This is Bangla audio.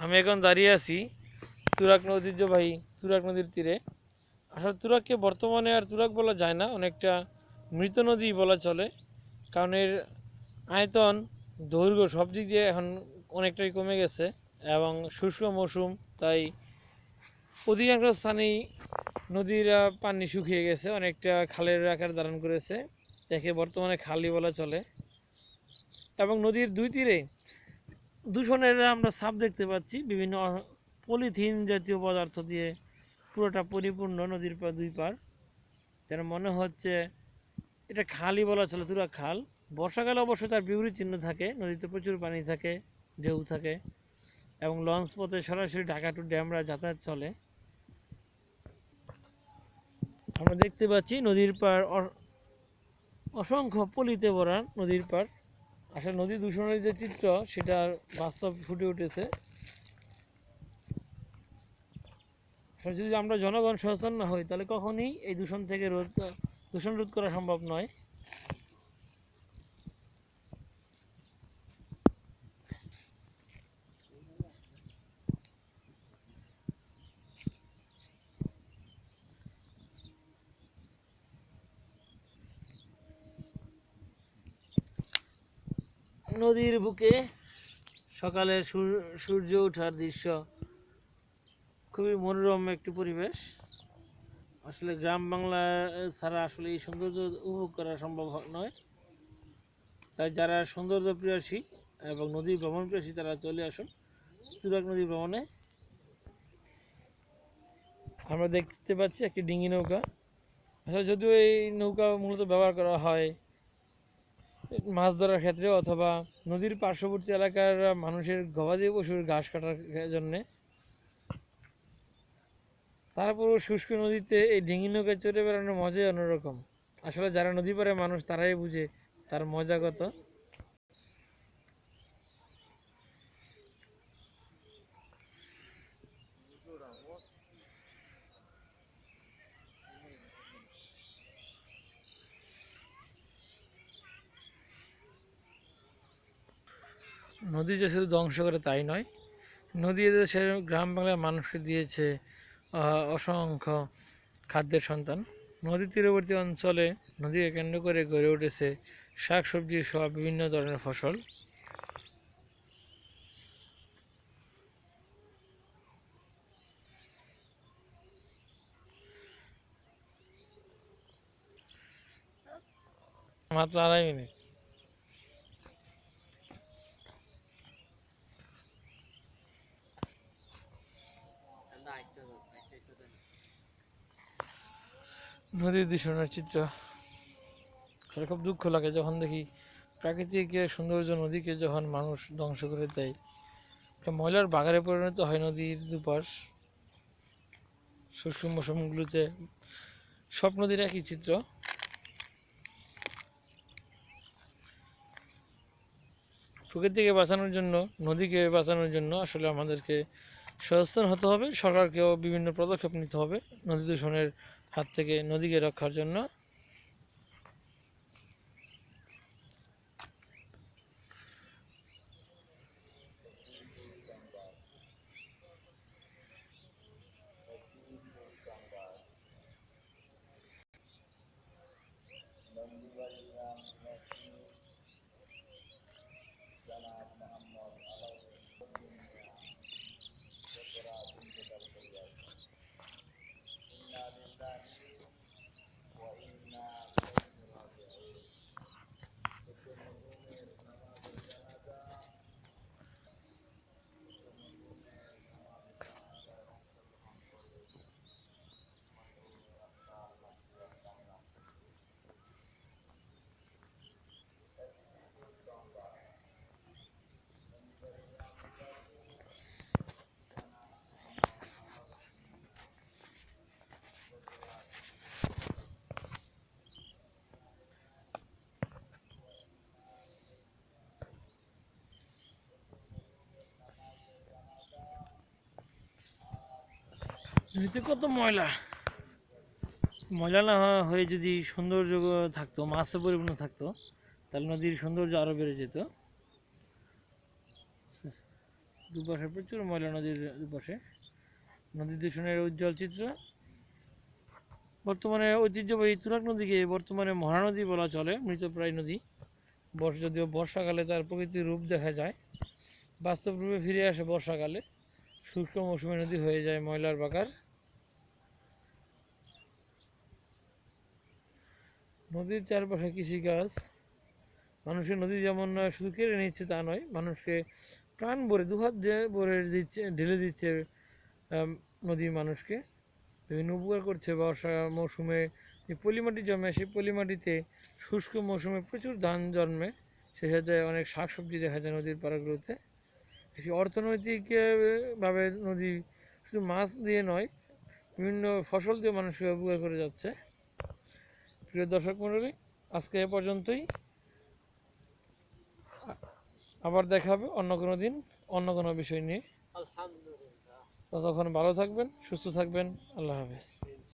আমি এখন দাঁড়িয়ে আছি তুরাক ঐতিহ্যবাহী তুরাক নদীর তীরে। আসলে তুরাককে বর্তমানে আর তুরাক বলা যায় না, অনেকটা মৃত নদী বলা চলে। কারণ এর আয়তন, দৈর্ঘ্য সব দিক দিয়ে এখন অনেকটাই কমে গেছে এবং শুষ্ক মৌসুম, তাই অধিকাংশ স্থানেই নদীর পানি শুকিয়ে গেছে, অনেকটা খালের আকার ধারণ করেছে। দেখে বর্তমানে খালি বলা চলে। এবং নদীর দুই তীরে দূষণের আমরা ছাপ দেখতে পাচ্ছি, বিভিন্ন পলিথিন জাতীয় পদার্থ দিয়ে পুরোটা পরিপূর্ণ নদীর পা দুই পার যেন মনে হচ্ছে এটা খালই বলা চলে তুরা খাল। বর্ষাকালে অবশ্য তার বিপরীত চিহ্ন থাকে, নদীতে প্রচুর পানি থাকে, ঢেউ থাকে এবং লঞ্চ পথে সরাসরি ঢাকা টু ড্যামরা যাতায়াত চলে। আমরা দেখতে পাচ্ছি নদীর পার অসংখ্য পলিতে ভরা নদীর পার আসলে নদী দূষণের যে চিত্র, সেটা বাস্তব ফুটে উঠেছে। যদি আমরা জনগণ সচেতন না হই, তাহলে কখনই এই দূষণ থেকে রোধ, দূষণ রোধ করা সম্ভব নয়। নদীর বুকে সকালে সূর- সূর্য ওঠার দৃশ্য। খুবই মনোরম একটি পরিবেশ। আসলে গ্রাম বাংলা ছাড়া আসলে এই সৌন্দর্য উপভোগ করা সম্ভব নয়। তাই যারা সৌন্দর্য প্রিয়াসী এবং নদী ভ্রমণ প্রিয়াসী তারা চলে আসুন তুরাগ নদী ভ্রমণে। আমরা দেখতে পাচ্ছি একটি ডিঙ্গি নৌকা। আসলে যদিও এই নৌকা মূলত ব্যবহার করা হয় মাছ ধরার ক্ষেত্রে অথবা নদীর পার্শ্ববর্তী এলাকার মানুষের গবাদি পশুর ঘাস কাটার জন্য। তারপরও শুষ্ক নদীতে এই ডিঙি নৌকায় চড়ে বেড়ানোর মজাই অন্যরকম। আসলে যারা নদী পারে মানুষ, তারাই বুঝে তার মজা কত। নদী যে শুধু ধ্বংস করে তাই নয়, নদী এদেশের গ্রাম বাংলার মানুষকে দিয়েছে অসংখ্য খাদ্যের সন্তান। নদী তীরবর্তী অঞ্চলে নদীকে কেন্দ্র করে গড়ে উঠেছে শাকসবজি সহ বিভিন্ন ধরনের ফসল। মাত্র আড়াই মিনিট। নদীর দূষণের চিত্র। আসলে খুব দুঃখ লাগে যখন দেখি প্রাকৃতিক সৌন্দর্য নদীকে যখন মানুষ ধ্বংস করে দেয়। একটা ময়লার বাগারে পরিণত হয় নদীর দুপাশ। শুষ্ক মৌসুমগুলোতে সব নদীর একই চিত্র। প্রকৃতিকে বাঁচানোর জন্য, নদীকে বাঁচানোর জন্য আসলে আমাদেরকে সচেতন হতে হবে, সরকারকেও বিভিন্ন পদক্ষেপ নিতে হবে নদী দূষণের হাত থেকে নদীকে রক্ষার জন্য। নদীতে কত ময়লা? ময়লা না হয়ে যদি সৌন্দর্য থাকতো, মাছে পরিপূর্ণ থাকতো, তাহলে নদীর সৌন্দর্য আরও বেড়ে যেত। দুপাশে প্রচুর ময়লা নদীর দুপাশে। নদী দূষণের উজ্জ্বল চিত্র। বর্তমানে ঐতিহ্যবাহী তুরাগ নদীকে বর্তমানে মহানদী বলা চলে, মৃতপ্রায় নদী। বর্ষ যদিও বর্ষাকালে তার প্রকৃতির রূপ দেখা যায় বাস্তব রূপে ফিরে আসে বর্ষাকালে। শুষ্ক মৌসুমী নদী হয়ে যায় ময়লার বাকার নদীর চারপাশে কৃষিকাজ। মানুষের নদী যেমন শুধু কেড়ে নিচ্ছে তা নয়, মানুষকে প্রাণ ভরে, দুহাত ভরে দিচ্ছে, ঢেলে দিচ্ছে নদী মানুষকে। বিভিন্ন উপকার করছে। বর্ষা মৌসুমে যে পলিমাটি জমে, সেই পলিমাটিতে শুষ্ক মৌসুমে প্রচুর ধান জন্মে। সে সাথে অনেক শাকসবজি দেখা যায় নদীর পাড়াগুলোতে। একটি অর্থনৈতিক ভাবে নদী শুধু মাছ দিয়ে নয়, বিভিন্ন ফসল দিয়ে মানুষকে উপকার করে যাচ্ছে। প্রিয় দর্শক মণ্ডলী আজকে এ পর্যন্তই। আবার দেখা হবে অন্য কোনো দিন অন্য কোনো বিষয় নিয়ে। ততক্ষণ ভালো থাকবেন সুস্থ থাকবেন আল্লাহ হাফেজ।